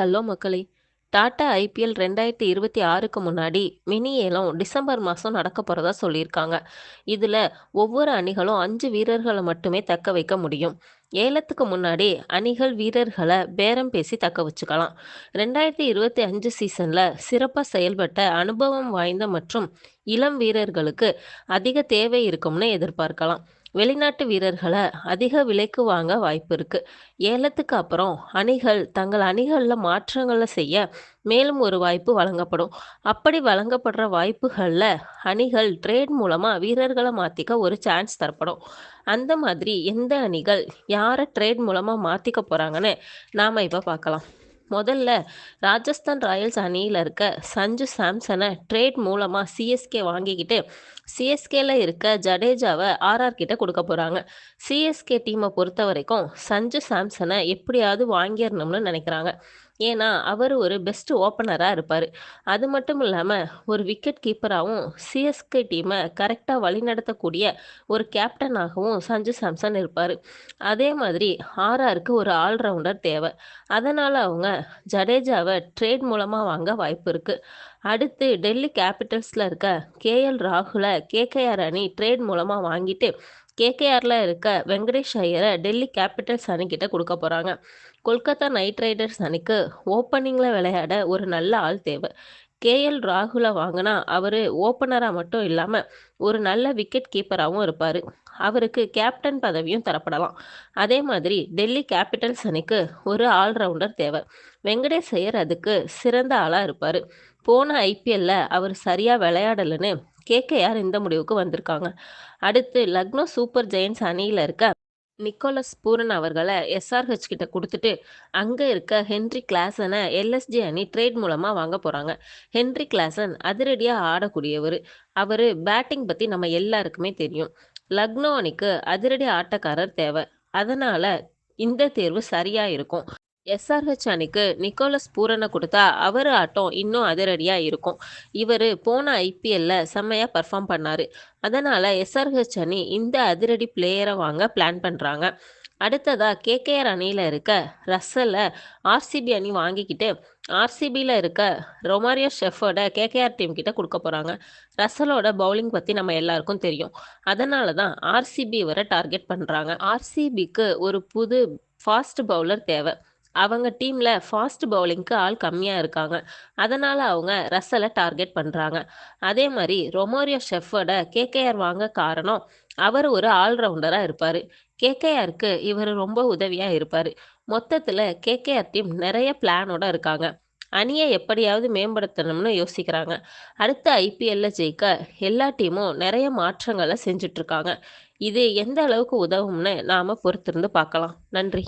Hello மக்களே. Tata IPL ரெண்டாயிரத்தி இருபத்தி ஆறுக்கு முன்னாடி மினி ஏலம் டிசம்பர் மாதம் நடக்க போகிறதா சொல்லியிருக்காங்க. இதில் ஒவ்வொரு அணிகளும் அஞ்சு வீரர்களை மட்டுமே தக்க வைக்க முடியும். ஏலத்துக்கு முன்னாடி அணிகள் வீரர்களை பேரம் பேசி தக்க வச்சுக்கலாம். ரெண்டாயிரத்தி இருபத்தி அஞ்சு சீசனில் சிறப்பாக செயல்பட்ட அனுபவம் வாய்ந்த மற்றும் இளம் வீரர்களுக்கு அதிக தேவை இருக்கும்னு எதிர்பார்க்கலாம். வெளிநாட்டு வீரர்களை அதிக விலைக்கு வாங்க வாய்ப்பு இருக்குது ஏலத்துக்கு அப்புறம் அணிகள் தங்கள் அணிகளில் மாற்றங்களை செய்ய மேலும் ஒரு வாய்ப்பு வழங்கப்படும். அப்படி வழங்கப்படுற வாய்ப்புகளில் அணிகள் ட்ரேட் மூலமாக வீரர்களை மாற்றிக்க ஒரு சான்ஸ் தரப்படும். அந்த மாதிரி எந்த அணிகள் யாரை ட்ரேட் மூலமாக மாற்றிக்க போகிறாங்கன்னு நாம் இப்போ பார்க்கலாம். முதல்ல ராஜஸ்தான் ராயல்ஸ் அணியில் இருக்க சஞ்சு சாம்சனை ட்ரேட் மூலமாக சிஎஸ்கே வாங்கிக்கிட்டு சிஎஸ்கேல இருக்க ஜடேஜாவை ஆர்ஆர் கிட்ட கொடுக்க போகிறாங்க சிஎஸ்கே டீமை பொறுத்த வரைக்கும் சஞ்சு சாம்சனை எப்படியாவது வாங்கிடணும்னு நினைக்கிறாங்க. ஏன்னா அவர் ஒரு பெஸ்ட் ஓப்பனராக இருப்பார். அது மட்டும் இல்லாமல் ஒரு விக்கெட் கீப்பராகவும் சிஎஸ்கே டீமை கரெக்டாக வழிநடத்தக்கூடிய ஒரு கேப்டனாகவும் சஞ்சு சாம்சன் இருப்பார். அதே மாதிரி ஆர்ஆருக்கு ஒரு ஆல்ரவுண்டர் தேவை. அதனால் அவங்க ஜடேஜாவை ட்ரேட் மூலமாக வாங்க வாய்ப்பு இருக்குது அடுத்து டெல்லி கேபிட்டல்ஸில் இருக்க கேஎல் ராகுலை கேகேஆர் அணி ட்ரேட் மூலமாக வாங்கிட்டு கேகேஆரில் இருக்க வெங்கடேஷ் ஐயரை டெல்லி கேபிட்டல்ஸ் அணிக்கிட்ட கொடுக்க போகிறாங்க கொல்கத்தா நைட் ரைடர்ஸ் அணிக்கு ஓப்பனிங்கில் விளையாட ஒரு நல்ல ஆள் தேவை. கேஎல் ராகுலை வாங்கினா அவர் ஓப்பனராக மட்டும் இல்லாமல் ஒரு நல்ல விக்கெட் கீப்பராகவும் இருப்பார். அவருக்கு கேப்டன் பதவியும் தரப்படலாம். அதே மாதிரி டெல்லி கேபிட்டல்ஸ் அணிக்கு ஒரு ஆல்ரவுண்டர் தேவை. வெங்கடேஷ் ஐயர் அதுக்கு சிறந்த ஆளாக இருப்பார். போன ஐபிஎல்ல அவர் சரியாக விளையாடலைன்னு கேகேஆர் இந்த முடிவுக்கு வந்திருக்காங்க. அடுத்து லக்னோ சூப்பர் ஜெயின்ஸ் அணியில் இருக்க நிக்கோலஸ் பூரன் அவர்களை எஸ்ஆர்ஹெச் கிட்ட கொடுத்துட்டு அங்கே இருக்க ஹென்ரி கிளாசனை எல்எஸ்ஜி அணி ட்ரேட் மூலமாக வாங்க போகிறாங்க ஹென்ரி கிளாசன் அதிரடியாக ஆடக்கூடியவர். அவர் பேட்டிங் பற்றி நம்ம எல்லாருக்குமே தெரியும். லக்னோ அணிக்கு அதிரடி ஆட்டக்காரர் தேவை. அதனால் இந்த தேர்வு சரியாக இருக்கும். எஸ்ஆர்ஹெச் அணிக்கு நிக்கோலஸ் பூரனை கொடுத்தா அவர் ஆட்டம் இன்னும் அதிரடியாக இருக்கும். இவர் போன ஐபிஎல்ல செம்மையாக பர்ஃபார்ம் பண்ணார். அதனால் எஸ்ஆர்ஹெச் அணி இந்த அதிரடி பிளேயரை வாங்க பிளான் பண்ணுறாங்க அடுத்ததாக கேகேஆர் அணியில் இருக்க ரஸ்ஸலை ஆர்சிபி அணி வாங்கிக்கிட்டு ஆர்சிபியில் இருக்க ரொமாரியோ ஷெஃபோட கேகேஆர் டீம் கிட்ட கொடுக்க போகிறாங்க ரசலோட பவுலிங் பற்றி நம்ம எல்லாருக்கும் தெரியும். அதனால தான் ஆர்சிபி வரை டார்கெட் பண்ணுறாங்க ஆர்சிபிக்கு ஒரு புது ஃபாஸ்ட் பவுலர் தேவை. அவங்க டீமில் ஃபாஸ்ட் பவுலிங்க்கு ஆள் கம்மியாக இருக்காங்க. அதனால் அவங்க ரசலை டார்கெட் பண்ணுறாங்க அதே மாதிரி ரொமோரியோ ஷெஃபோட கேகேஆர் வாங்க காரணம் அவர் ஒரு ஆல்ரவுண்டராக இருப்பார். கேகேஆருக்கு இவர் ரொம்ப உதவியாக இருப்பார். மொத்தத்தில் கேகேஆர் டீம் நிறைய பிளானோட இருக்காங்க. அணியை எப்படியாவது மேம்படுத்தணும்னு யோசிக்கிறாங்க. அடுத்த ஐபிஎல்ல ஜெயிக்க எல்லா டீமும் நிறைய மாற்றங்களை செஞ்சிட்ருக்காங்க இது எந்த அளவுக்கு உதவும்னு நாம் பொறுத்திருந்து பார்க்கலாம். நன்றி.